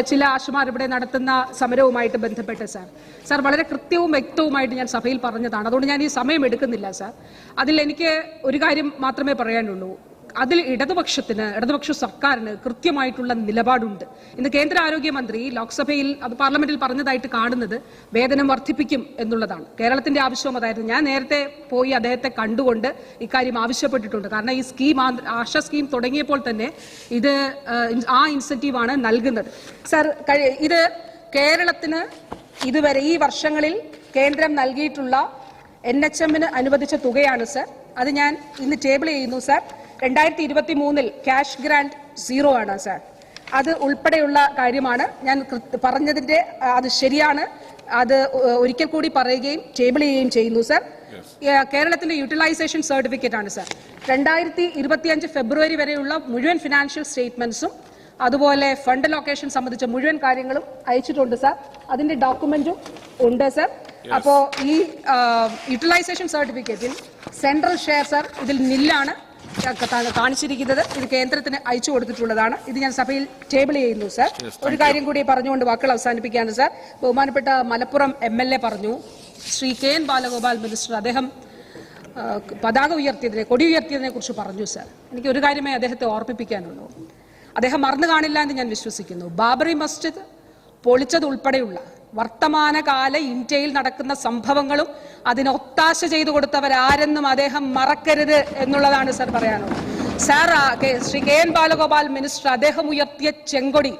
ചില ആശുമാർ ഇവിടെ നടത്തുന്ന സമരവുമായിട്ട് ബന്ധപ്പെട്ട് സാർ. സാർ വളരെ കൃത്യവും വ്യക്തവുമായിട്ട് ഞാൻ സഭയിൽ പറഞ്ഞതാണ്. അതുകൊണ്ട് ഞാൻ ഈ സമയം എടുക്കുന്നില്ല സാർ. അതിൽ എനിക്ക് ഒരു കാര്യം മാത്രമേ പറയാനുള്ളൂ. അതിൽ ഇടതുപക്ഷത്തിന് ഇടതുപക്ഷ സർക്കാരിന് കൃത്യമായിട്ടുള്ള നിലപാടുണ്ട്. ഇന്ന് കേന്ദ്ര ആരോഗ്യമന്ത്രി ലോക്സഭയിൽ അത് പാർലമെന്റിൽ പറഞ്ഞതായിട്ട് കാണുന്നത് വേതനം വർദ്ധിപ്പിക്കും എന്നുള്ളതാണ്. കേരളത്തിന്റെ ആവശ്യവും അതായിരുന്നു ഞാൻ നേരത്തെ പോയി അദ്ദേഹത്തെ കണ്ടുകൊണ്ട് ഇക്കാര്യം ആവശ്യപ്പെട്ടിട്ടുണ്ട്. കാരണം ഈ സ്കീം ആശ സ്കീം തുടങ്ങിയപ്പോൾ തന്നെ ഇത് ആ ഇൻസെന്റീവാണ് നൽകുന്നത്. സർ ഇത് കേരളത്തിന് ഇതുവരെ ഈ വർഷങ്ങളിൽ കേന്ദ്രം നൽകിയിട്ടുള്ള എൻ എച്ച് എമ്മിന് അനുവദിച്ച തുകയാണ് സർ. അത് ഞാൻ ഇന്ന് ടേബിൾ ചെയ്യുന്നു സർ. രണ്ടായിരത്തി ഇരുപത്തി മൂന്നിൽ ക്യാഷ് ഗ്രാൻഡ് സീറോ ആണ് സാർ. അത് ഉൾപ്പെടെയുള്ള കാര്യമാണ്. ഞാൻ പറഞ്ഞതിന്റെ പറഞ്ഞതിന്റെ അത് ശരിയാണ്. അത് ഒരിക്കൽ കൂടി പറയുകയും ടേബിൾ ചെയ്യുകയും ചെയ്യുന്നു സർ. കേരളത്തിന്റെ യൂട്ടിലൈസേഷൻ സർട്ടിഫിക്കറ്റ് ആണ് സർ. രണ്ടായിരത്തി ഇരുപത്തിയഞ്ച് ഫെബ്രുവരി വരെയുള്ള മുഴുവൻ ഫിനാൻഷ്യൽ സ്റ്റേറ്റ്മെന്റ്സും അതുപോലെ ഫണ്ട് ലൊക്കേഷൻ സംബന്ധിച്ച മുഴുവൻ കാര്യങ്ങളും അയച്ചിട്ടുണ്ട് സാർ. അതിന്റെ ഡോക്യുമെന്റും ഉണ്ട് സാർ. അപ്പോൾ ഈ യൂട്ടിലൈസേഷൻ സർട്ടിഫിക്കറ്റിൽ സെൻട്രൽ ഷെയർ സാർ ഇതിൽ നില്ലാണ്. കാണിച്ചിരിക്കുന്നത് ഇത് കേന്ദ്രത്തിന് അയച്ചു കൊടുത്തിട്ടുള്ളതാണ്. ഇത് ഞാൻ സഭയിൽ ടേബിൾ ചെയ്യുന്നു സർ. ഒരു കാര്യം കൂടി പറഞ്ഞുകൊണ്ട് വാക്കുകൾ അവസാനിപ്പിക്കുകയാണ് സർ. ബഹുമാനപ്പെട്ട മലപ്പുറം എം എൽ എ പറഞ്ഞു Shri K N Balagopal minister അദ്ദേഹം പതാക ഉയർത്തിയതിനെ കൊടി ഉയർത്തിയതിനെ കുറിച്ച് പറഞ്ഞു സർ. എനിക്ക് ഒരു കാര്യമേ അദ്ദേഹത്തെ ഓർമ്മിപ്പിക്കാനുള്ളൂ. അദ്ദേഹം മറന്നു കാണില്ല എന്ന് ഞാൻ വിശ്വസിക്കുന്നു. ബാബറി മസ്ജിദ് പൊളിച്ചത് ഉൾപ്പെടെയുള്ള വർത്തമാനകാല ഇന്ത്യയിൽ നടക്കുന്ന സംഭവങ്ങളും അതിന് ഒത്താശ ചെയ്തു കൊടുത്തവരാരെന്നും അദ്ദേഹം മറക്കരുത് എന്നുള്ളതാണ് സർ പറയാനുള്ളത്. Sir Shri K N Balagopal minister അദ്ദേഹം ഉയർത്തിയ ചെങ്കൊടി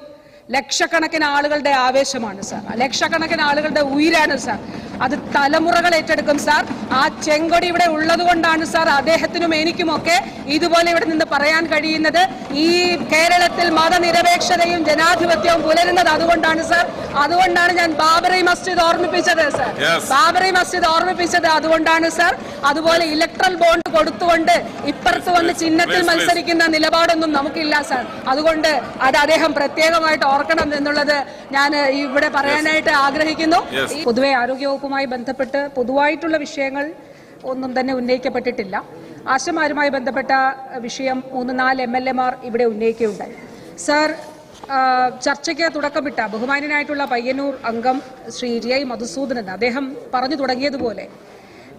ലക്ഷക്കണക്കിന് ആളുകളുടെ ആവേശമാണ് സാർ. ലക്ഷക്കണക്കിന് ആളുകളുടെ ഉയിരാണ് സാർ. അത് തലമുറകൾ ഏറ്റെടുക്കും സാർ. ആ ചെങ്കൊടി ഇവിടെ ഉള്ളതുകൊണ്ടാണ് സാർ അദ്ദേഹത്തിനും എനിക്കുമൊക്കെ ഇതുപോലെ ഇവിടെ നിന്ന് പറയാൻ കഴിയുന്നത്. ഈ കേരളത്തിൽ മതനിരപേക്ഷതയും ജനാധിപത്യവും പുലരുന്നത് അതുകൊണ്ടാണ് സാർ. അതുകൊണ്ടാണ് ഞാൻ ബാബറി മസ്ജിദ് ഓർമ്മിപ്പിച്ചത് സാർ. ബാബറി മസ്ജിദ് ഓർമ്മിപ്പിച്ചത് അതുകൊണ്ടാണ് സാർ. അതുപോലെ ഇലക്ട്രൽ ബോണ്ട് കൊടുത്തുകൊണ്ട് ഇപ്പുറത്ത് വന്ന് ചിഹ്നത്തിൽ. മത്സരിക്കുന്ന നിലപാടൊന്നും നമുക്കില്ല സാർ. അതുകൊണ്ട് അത് അദ്ദേഹം പ്രത്യേകമായിട്ട് ഓർക്കണം എന്നുള്ളത് ഞാൻ ഇവിടെ പറയാനായിട്ട് ആഗ്രഹിക്കുന്നു. പൊതുവെ ആരോഗ്യവകുപ്പുമായി ബന്ധപ്പെട്ട് പൊതുവായിട്ടുള്ള വിഷയങ്ങൾ ഒന്നും തന്നെ ഉന്നയിക്കപ്പെട്ടിട്ടില്ല. ആശമാരുമായി ബന്ധപ്പെട്ട വിഷയം മൂന്ന് നാല് എം എൽ എമാർ ഇവിടെ ഉന്നയിക്കുകയുണ്ടായി. സർ ചർച്ചയ്ക്ക് തുടക്കമിട്ട ബഹുമാന്യനായിട്ടുള്ള പയ്യന്നൂർ അംഗം ശ്രീ ജി ഐ മധുസൂദനൻ അദ്ദേഹം പറഞ്ഞു തുടങ്ങിയതുപോലെ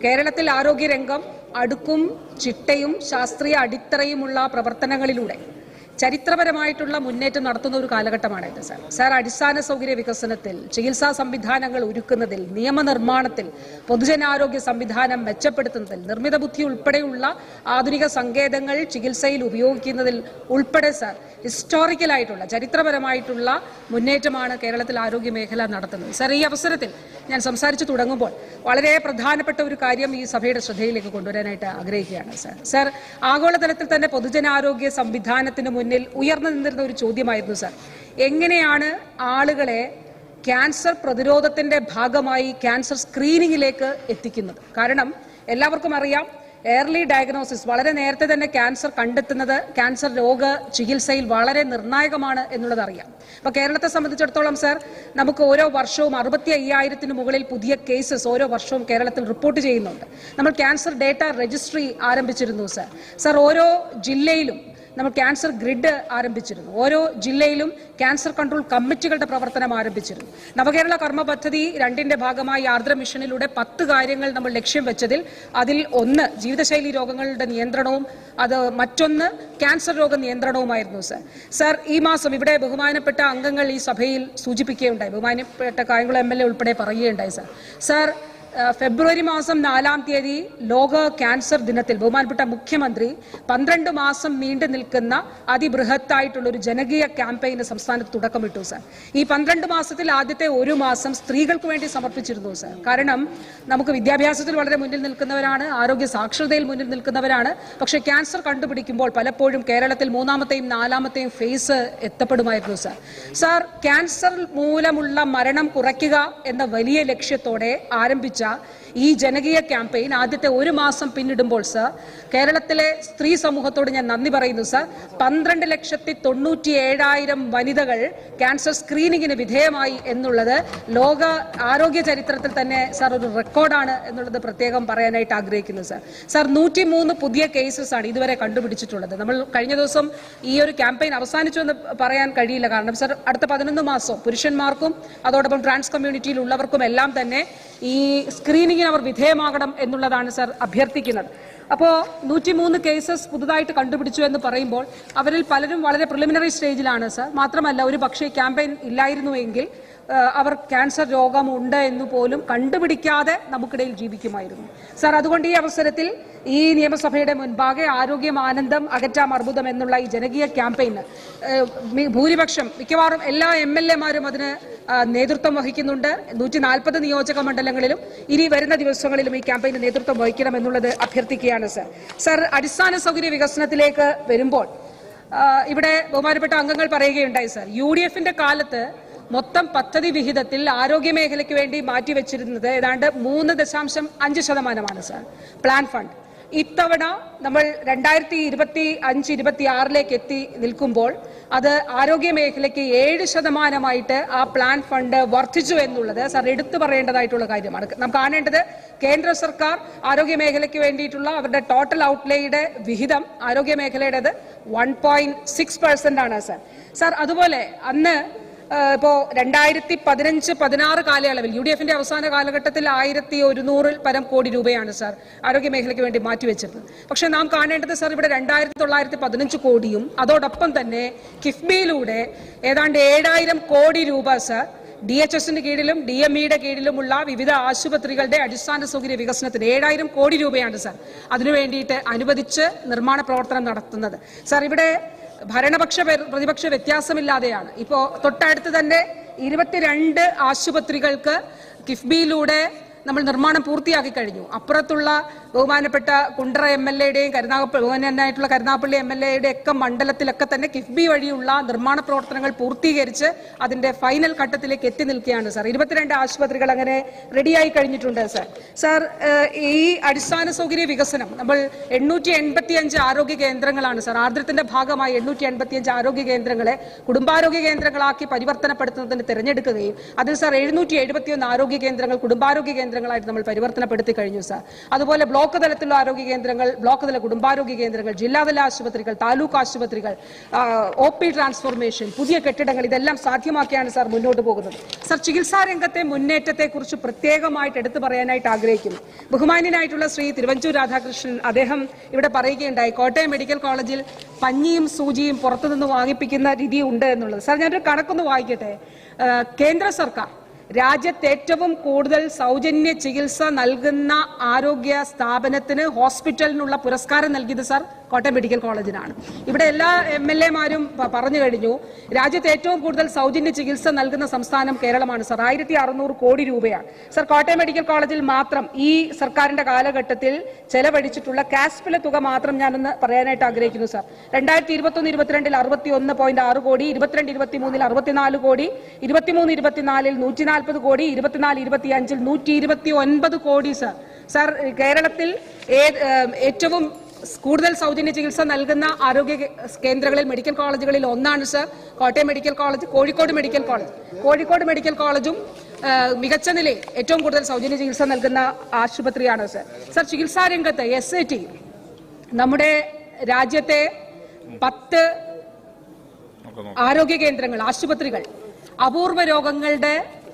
കേരളത്തിൽ ആരോഗ്യരംഗം അടുക്കും ചിട്ടയും ശാസ്ത്രീയ അടിത്തറയുമുള്ള പ്രവർത്തനങ്ങളിലൂടെ ചരിത്രപരമായിട്ടുള്ള മുന്നേറ്റം നടത്തുന്ന ഒരു കാലഘട്ടമാണിത് സാർ. സാർ അടിസ്ഥാന സൗകര്യ വികസനത്തിൽ ചികിത്സാ സംവിധാനങ്ങൾ ഒരുക്കുന്നതിൽ നിയമനിർമ്മാണത്തിൽ പൊതുജനാരോഗ്യ സംവിധാനം മെച്ചപ്പെടുത്തുന്നതിൽ നിർമ്മിത ബുദ്ധി ഉൾപ്പെടെയുള്ള ആധുനിക സങ്കേതങ്ങൾ ചികിത്സയിൽ ഉപയോഗിക്കുന്നതിൽ ഉൾപ്പെടെ സാർ ഹിസ്റ്റോറിക്കലായിട്ടുള്ള ചരിത്രപരമായിട്ടുള്ള മുന്നേറ്റമാണ് കേരളത്തിൽ ആരോഗ്യ മേഖല നടത്തുന്നത്. സാർ ഈ അവസരത്തിൽ ഞാൻ സംസാരിച്ചു തുടങ്ങുമ്പോൾ വളരെ പ്രധാനപ്പെട്ട ഒരു കാര്യം ഈ സഭയുടെ ശ്രദ്ധയിലേക്ക് കൊണ്ടുവരാനായിട്ട് ആഗ്രഹിക്കുകയാണ് സാർ. സാർ ആഗോളതലത്തിൽ തന്നെ പൊതുജനാരോഗ്യ സംവിധാനത്തിന് മുന്നിൽ ഉയർന്നു നിന്നിരുന്ന ഒരു ചോദ്യമായിരുന്നു സാർ. എങ്ങനെയാണ് ആളുകളെ ക്യാൻസർ പ്രതിരോധത്തിന്റെ ഭാഗമായി ക്യാൻസർ സ്ക്രീനിങ്ങിലേക്ക് എത്തിക്കുന്നത്? കാരണം എല്ലാവർക്കും അറിയാം ഏർലി ഡയഗ്നോസിസ് വളരെ നേരത്തെ തന്നെ ക്യാൻസർ കണ്ടെത്തുന്നത് ക്യാൻസർ രോഗ ചികിത്സയിൽ വളരെ നിർണായകമാണ് എന്നുള്ളത് അറിയാം. അപ്പൊ കേരളത്തെ സംബന്ധിച്ചിടത്തോളം സർ നമുക്ക് ഓരോ വർഷവും അറുപത്തി അയ്യായിരത്തിന് മുകളിൽ പുതിയ കേസസ് ഓരോ വർഷവും കേരളത്തിൽ റിപ്പോർട്ട് ചെയ്യുന്നുണ്ട്. നമ്മൾ ക്യാൻസർ ഡേറ്റ രജിസ്ട്രി ആരംഭിച്ചിരുന്നു സർ സർ ഓരോ ജില്ലയിലും നമ്മൾ ക്യാൻസർ ഗ്രിഡ് ആരംഭിച്ചിരുന്നു. ഓരോ ജില്ലയിലും ക്യാൻസർ കൺട്രോൾ കമ്മിറ്റികളുടെ പ്രവർത്തനം ആരംഭിച്ചിരുന്നു. നവകേരള കർമ്മ പദ്ധതി രണ്ടിന്റെ ഭാഗമായി ആർദ്ര മിഷനിലൂടെ പത്ത് കാര്യങ്ങൾ നമ്മൾ ലക്ഷ്യം വെച്ചതിൽ അതിൽ ഒന്ന് ജീവിതശൈലി രോഗങ്ങളുടെ നിയന്ത്രണവും അത് മറ്റൊന്ന് ക്യാൻസർ രോഗ നിയന്ത്രണവുമായിരുന്നു സർ. സർ ഈ മാസം ഇവിടെ ബഹുമാനപ്പെട്ട അംഗങ്ങൾ ഈ സഭയിൽ സൂചിപ്പിക്കുകയുണ്ടായി. ബഹുമാനപ്പെട്ട കായംകുളം എം എൽ എ ഉൾപ്പെടെ പറയുകയുണ്ടായി സർ. സർ ഫെബ്രുവരി മാസം നാലാം തീയതി ലോക ക്യാൻസർ ദിനത്തിൽ ബഹുമാനപ്പെട്ട മുഖ്യമന്ത്രി പന്ത്രണ്ട് മാസം നീണ്ടു നിൽക്കുന്ന അതിബൃഹത്തായിട്ടുള്ള ഒരു ജനകീയ ക്യാമ്പയിന് സംസ്ഥാനത്ത് തുടക്കമിട്ടു സാർ. ഈ പന്ത്രണ്ട് മാസത്തിൽ ആദ്യത്തെ ഒരു മാസം സ്ത്രീകൾക്ക് വേണ്ടി സമർപ്പിച്ചിരുന്നു സാർ. കാരണം നമുക്ക് വിദ്യാഭ്യാസത്തിൽ വളരെ മുന്നിൽ നിൽക്കുന്നവരാണ് ആരോഗ്യ സാക്ഷരതയിൽ മുന്നിൽ നിൽക്കുന്നവരാണ്. പക്ഷെ ക്യാൻസർ കണ്ടുപിടിക്കുമ്പോൾ പലപ്പോഴും കേരളത്തിൽ മൂന്നാമത്തെയും നാലാമത്തെയും ഫേസ് എത്തപ്പെടുമായിരുന്നു സാർ. സാർ ക്യാൻസർ മൂലമുള്ള മരണം കുറയ്ക്കുക എന്ന വലിയ ലക്ഷ്യത്തോടെ ആരംഭിച്ച життя ഈ ജനകീയ ക്യാമ്പയിൻ ആദ്യത്തെ ഒരു മാസം പിന്നിടുമ്പോൾ സർ കേരളത്തിലെ സ്ത്രീ സമൂഹത്തോട് ഞാൻ നന്ദി പറയുന്നു സർ. പന്ത്രണ്ട് ലക്ഷത്തി തൊണ്ണൂറ്റി ഏഴായിരം വനിതകൾ ക്യാൻസർ സ്ക്രീനിങ്ങിന് വിധേയമായി എന്നുള്ളത് ലോക ആരോഗ്യ ചരിത്രത്തിൽ തന്നെ സർ ഒരു റെക്കോർഡാണ് എന്നുള്ളത് പ്രത്യേകം പറയാനായിട്ട് ആഗ്രഹിക്കുന്നു സർ. സർ നൂറ്റി മൂന്ന് പുതിയ കേസസ് ആണ് ഇതുവരെ കണ്ടുപിടിച്ചിട്ടുള്ളത്. നമ്മൾ കഴിഞ്ഞ ദിവസം ഈ ഒരു ക്യാമ്പയിൻ അവസാനിച്ചു എന്ന് പറയാൻ കഴിയില്ല. കാരണം സർ അടുത്ത പതിനൊന്ന് മാസം പുരുഷന്മാർക്കും അതോടൊപ്പം ട്രാൻസ് കമ്മ്യൂണിറ്റിയിലുള്ളവർക്കും എല്ലാം തന്നെ ഈ സ്ക്രീനിങ്ങിന് അവർ വിധേയമാകണം എന്നുള്ളതാണ് സർ അഭ്യർത്ഥിക്കുന്നത്. അപ്പോൾ നൂറ്റിമൂന്ന് കേസസ് പുതുതായിട്ട് കണ്ടുപിടിച്ചു എന്ന് പറയുമ്പോൾ അവരിൽ പലരും വളരെ പ്രിലിമിനറി സ്റ്റേജിലാണ് സർ. മാത്രമല്ല ഒരു പക്ഷേ ക്യാമ്പയിൻ ഇല്ലായിരുന്നുവെങ്കിൽ അവർ ക്യാൻസർ രോഗമുണ്ട് എന്ന് പോലും കണ്ടുപിടിക്കാതെ നമുക്കിടയിൽ ജീവിക്കുമായിരുന്നു. സർ അതുകൊണ്ട് ഈ അവസരത്തിൽ ഈ നിയമസഭയുടെ മുൻപാകെ ആരോഗ്യം ആനന്ദം അകറ്റാം അർബുദം എന്നുള്ള ഈ ജനകീയ ക്യാമ്പയിന് ഭൂരിപക്ഷം മിക്കവാറും എല്ലാ എം എൽ എമാരും അതിന് നേതൃത്വം വഹിക്കുന്നുണ്ട്. നൂറ്റി നാൽപ്പത് നിയോജക മണ്ഡലങ്ങളിലും ഇനി വരുന്ന ദിവസങ്ങളിലും ഈ ക്യാമ്പയിന് നേതൃത്വം വഹിക്കണം എന്നുള്ളത് അഭ്യർത്ഥിക്കുകയാണ് സർ. സർ അടിസ്ഥാന സൗകര്യ വികസനത്തിലേക്ക് വരുമ്പോൾ ഇവിടെ ബഹുമാനപ്പെട്ട അംഗങ്ങൾ പറയുകയുണ്ടായി സർ. യു ഡി എഫിന്റെ കാലത്ത് മൊത്തം പദ്ധതി വിഹിതത്തിൽ ആരോഗ്യ മേഖലയ്ക്ക് വേണ്ടി മാറ്റിവെച്ചിരുന്നത് ഏതാണ്ട് മൂന്ന് ദശാംശം അഞ്ച് ശതമാനമാണ് സർ. Plan fund. ഇത്തവണ നമ്മൾ രണ്ടായിരത്തി ഇരുപത്തി അഞ്ച് ഇരുപത്തി ആറിലേക്ക് എത്തി നിൽക്കുമ്പോൾ അത് ആരോഗ്യ മേഖലയ്ക്ക് ഏഴ് ശതമാനമായിട്ട് ആ പ്ലാൻ ഫണ്ട് വർദ്ധിച്ചു എന്നുള്ളത് സർ എടുത്തു പറയേണ്ടതായിട്ടുള്ള കാര്യമാണ്. നാം കാണേണ്ടത് കേന്ദ്ര സർക്കാർ ആരോഗ്യ മേഖലയ്ക്ക് വേണ്ടിയിട്ടുള്ള അവരുടെ ടോട്ടൽ ഔട്ട്ലേയുടെ വിഹിതം ആരോഗ്യ മേഖലയുടേത് വൺ പോയിന്റ് സിക്സ് പെർസെന്റ് ആണ് സർ സർ അതുപോലെ അന്ന് ഏഹ് ഇപ്പോ രണ്ടായിരത്തി പതിനഞ്ച് പതിനാറ് കാലയളവിൽ യു ഡി എഫിന്റെ അവസാന കാലഘട്ടത്തിൽ ആയിരത്തി ഒരുന്നൂറിൽ പരം കോടി രൂപയാണ് സാർ ആരോഗ്യ മേഖലയ്ക്ക് വേണ്ടി മാറ്റിവെച്ചിരുന്നത് പക്ഷെ നാം കാണേണ്ടത് സാർ ഇവിടെ രണ്ടായിരത്തി തൊള്ളായിരത്തി പതിനഞ്ച് കോടിയും അതോടൊപ്പം തന്നെ കിഫ്ബിയിലൂടെ ഏതാണ്ട് ഏഴായിരം കോടി രൂപ സാർ ഡി എച്ച് എസിന്റെ കീഴിലും ഡി എം ഇയുടെ കീഴിലുമുള്ള വിവിധ ആശുപത്രികളുടെ അടിസ്ഥാന സൗകര്യ വികസനത്തിന് ഏഴായിരം കോടി രൂപയാണ് സാർ അതിനു വേണ്ടിയിട്ട് അനുവദിച്ച് നിർമ്മാണ പ്രവർത്തനം നടത്തുന്നത്. സാർ ഇവിടെ ഭരണപക്ഷ പ്രതിപക്ഷ വ്യത്യാസമില്ലാതെയാണ്. ഇപ്പോ തൊട്ടടുത്ത് തന്നെ ഇരുപത്തിരണ്ട് ആശുപത്രികൾക്ക് കിഫ്ബിയിലൂടെ നമ്മൾ നിർമ്മാണം പൂർത്തിയാക്കി കഴിഞ്ഞു. അപ്പുറത്തുള്ള ബഹുമാനപ്പെട്ട കുണ്ടറ എം എൽ എയുടെയും കരുനാഗപ്പള്ളി ബഹുമാനായിട്ടുള്ള കരുനാഗപ്പള്ളി എം എൽ എയുടെ ഒക്കെ മണ്ഡലത്തിലൊക്കെ തന്നെ കിഫ്ബി വഴിയുള്ള നിർമ്മാണ പ്രവർത്തനങ്ങൾ പൂർത്തീകരിച്ച് അതിന്റെ ഫൈനൽ ഘട്ടത്തിലേക്ക് എത്തി നിൽക്കുകയാണ് സാർ. ഇരുപത്തിരണ്ട് ആശുപത്രികൾ അങ്ങനെ റെഡിയായി കഴിഞ്ഞിട്ടുണ്ട് സാർ. സാർ ഈ അടിസ്ഥാന സൗകര്യ വികസനം നമ്മൾ എണ്ണൂറ്റി എൺപത്തി അഞ്ച് ആരോഗ്യ കേന്ദ്രങ്ങളാണ് സാർ. ആർദ്രത്തിന്റെ ഭാഗമായി എണ്ണൂറ്റി എൺപത്തി അഞ്ച് ആരോഗ്യ കേന്ദ്രങ്ങളെ കുടുംബാരോഗ്യ കേന്ദ്രങ്ങളാക്കി പരിവർത്തനപ്പെടുത്തുന്നതിന് തിരഞ്ഞെടുക്കുകയും അതിൽ സാർ എഴുന്നൂറ്റി എഴുപത്തിയൊന്ന് ആരോഗ്യ കേന്ദ്രങ്ങൾ കുടുംബാരോഗ്യ കേന്ദ്രങ്ങളായിട്ട് നമ്മൾ പരിവർത്തനപ്പെടുത്തി കഴിഞ്ഞു സാർ. അതുപോലെ ബ്ലോക്ക് തലത്തിലുള്ള ആരോഗ്യ കേന്ദ്രങ്ങൾ ബ്ലോക്ക് തല കുടുംബാരോഗ്യ കേന്ദ്രങ്ങൾ ജില്ലാതല ആശുപത്രികൾ താലൂക്ക് ആശുപത്രികൾ ഒ പി ട്രാൻസ്ഫോർമേഷൻ പുതിയ കെട്ടിടങ്ങൾ ഇതെല്ലാം സാധ്യമാക്കിയാണ് സാർ മുന്നോട്ട് പോകുന്നത്. സാർ ചികിത്സാ രംഗത്തെ മുന്നേറ്റത്തെക്കുറിച്ച് പ്രത്യേകമായിട്ട് എടുത്തു പറയാനായിട്ട് ആഗ്രഹിക്കുന്നു. ബഹുമാന്യനായിട്ടുള്ള ശ്രീ തിരുവഞ്ചൂർ രാധാകൃഷ്ണൻ അദ്ദേഹം ഇവിടെ പറയുകയുണ്ടായി കോട്ടയം മെഡിക്കൽ കോളേജിൽ പഞ്ഞിയും സൂചിയും പുറത്തുനിന്ന് വാങ്ങിപ്പിക്കുന്ന രീതി ഉണ്ട് എന്നുള്ളത്. സാർ ഞാനൊരു കണക്കൊന്ന് വായിക്കട്ടെ? കേന്ദ്ര സർക്കാർ രാജ്യത്ത് ഏറ്റവും കൂടുതൽ സൗജന്യ ചികിത്സ നൽകുന്ന ആരോഗ്യ സ്ഥാപനത്തിന് ഹോസ്പിറ്റലിനുള്ള പുരസ്കാരം നൽകിയത് സാർ? കോട്ടയം മെഡിക്കൽ കോളേജിനാണ് ഇവിടെ എല്ലാ എം എൽ എമാരും പറഞ്ഞു കഴിഞ്ഞു. രാജ്യത്ത് ഏറ്റവും കൂടുതൽ സൗജന്യ ചികിത്സ നൽകുന്ന സംസ്ഥാനം കേരളമാണ് സർ. ആയിരത്തി അറുന്നൂറ് കോടി രൂപയാണ്. സർ കോട്ടയം മെഡിക്കൽ കോളേജിൽ മാത്രം ഈ സർക്കാരിന്റെ കാലഘട്ടത്തിൽ ചെലവഴിച്ചിട്ടുള്ള കാസ്പിലെ തുക മാത്രം ഞാനൊന്ന് പറയാനായിട്ട് ആഗ്രഹിക്കുന്നു സാർ. രണ്ടായിരത്തി ഇരുപത്തൊന്ന് ഇരുപത്തിരണ്ടിൽ അറുപത്തി ഒന്ന് പോയിന്റ് ആറ് കോടി ഇരുപത്തിരണ്ട് ഇരുപത്തി മൂന്നിൽ അറുപത്തിനാല് കോടി ഇരുപത്തിമൂന്ന് ഇരുപത്തിനാലിൽ നൂറ്റി നാൽപ്പത് കോടി ഇരുപത്തിനാല് ഇരുപത്തി അഞ്ചിൽ നൂറ്റി ഇരുപത്തി ഒൻപത് കോടി സർ. സർ കേരളത്തിൽ ഏറ്റവും കൂടുതൽ സൗജന്യ ചികിത്സ നൽകുന്ന ആരോഗ്യ കേന്ദ്രങ്ങളിൽ മെഡിക്കൽ കോളേജുകളിൽ ഒന്നാണ് sir Kottayam medical college Kozhikode medical college. Kozhikode medical കോളേജും മികച്ച നിലയിൽ ഏറ്റവും കൂടുതൽ സൗജന്യ ചികിത്സ നൽകുന്ന ആശുപത്രിയാണ് സർ. സർ ചികിത്സാ രംഗത്ത് എസ് ഐ ടി നമ്മുടെ രാജ്യത്തെ പത്ത് ആരോഗ്യ കേന്ദ്രങ്ങൾ ആശുപത്രികൾ അപൂർവ രോഗങ്ങളുടെ